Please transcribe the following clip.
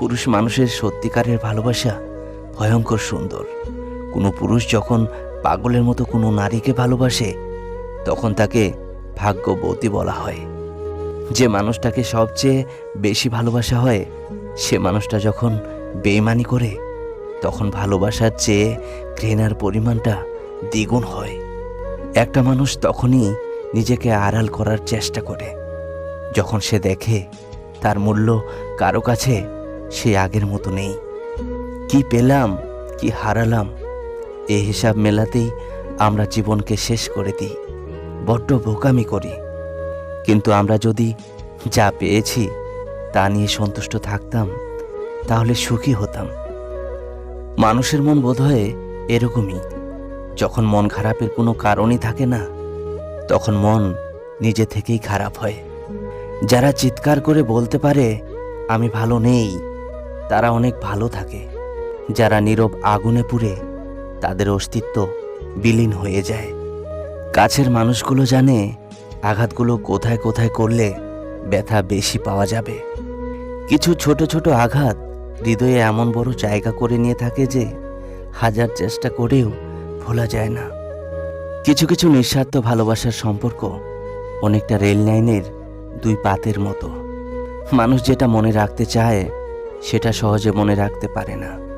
পুরুষ মানুষের সত্যিকারের ভালোবাসা ভয়ঙ্কর সুন্দর। কোনো পুরুষ যখন পাগলের মতো কোনো নারীকে ভালোবাসে, তখন তাকে ভাগ্যবতী বলা হয়। যে মানুষটাকে সবচেয়ে বেশি ভালোবাসা হয়, সে মানুষটা যখন বেইমানি করে, তখন ভালোবাসার চেয়ে ঘৃণার পরিমাণটা দ্বিগুণ হয়। একটা মানুষ তখনই নিজেকে আড়াল করার চেষ্টা করে, যখন সে দেখে তার মূল্য কারও কাছে সে আগের মতো নেই। কি পেলাম, কি হারালাম, এ হিসাব মেলাতেই আমরা জীবনকে শেষ করে দিই, বড্ড বোকামি করি। কিন্তু আমরা যদি যা পেয়েছি, তা নিয়ে সন্তুষ্ট থাকতাম, তাহলে সুখী হতাম। মানুষের মন বোধহয় এরকমই। যখন মন খারাপের কোনো কারণই থাকে না, তখন মন নিজে থেকেই খারাপ হয়। যারা চিৎকার করে বলতে পারে, আমি ভালো নেই তারা অনেক ভালো থাকে। যারা নীরব আগুনে পুড়ে, তাদের অস্তিত্ব বিলীন হয়ে যায়। কাছের মানুষগুলো জানে, আঘাতগুলো কোথায় কোথায় করলে ব্যথা বেশি পাওয়া যাবে। কিছু ছোট ছোট আঘাত হৃদয়ে এমন বড় জায়গা করে নিয়ে থাকে যে, হাজার চেষ্টা করেও ভোলা যায় না। কিছু কিছু নিঃস্বার্থ ভালোবাসার সম্পর্ক অনেকটা রেল লাইনের দুই পাতের মতো। মানুষ যেটা মনে রাখতে চায় সেটা সহজে মনে রাখতে পারে না।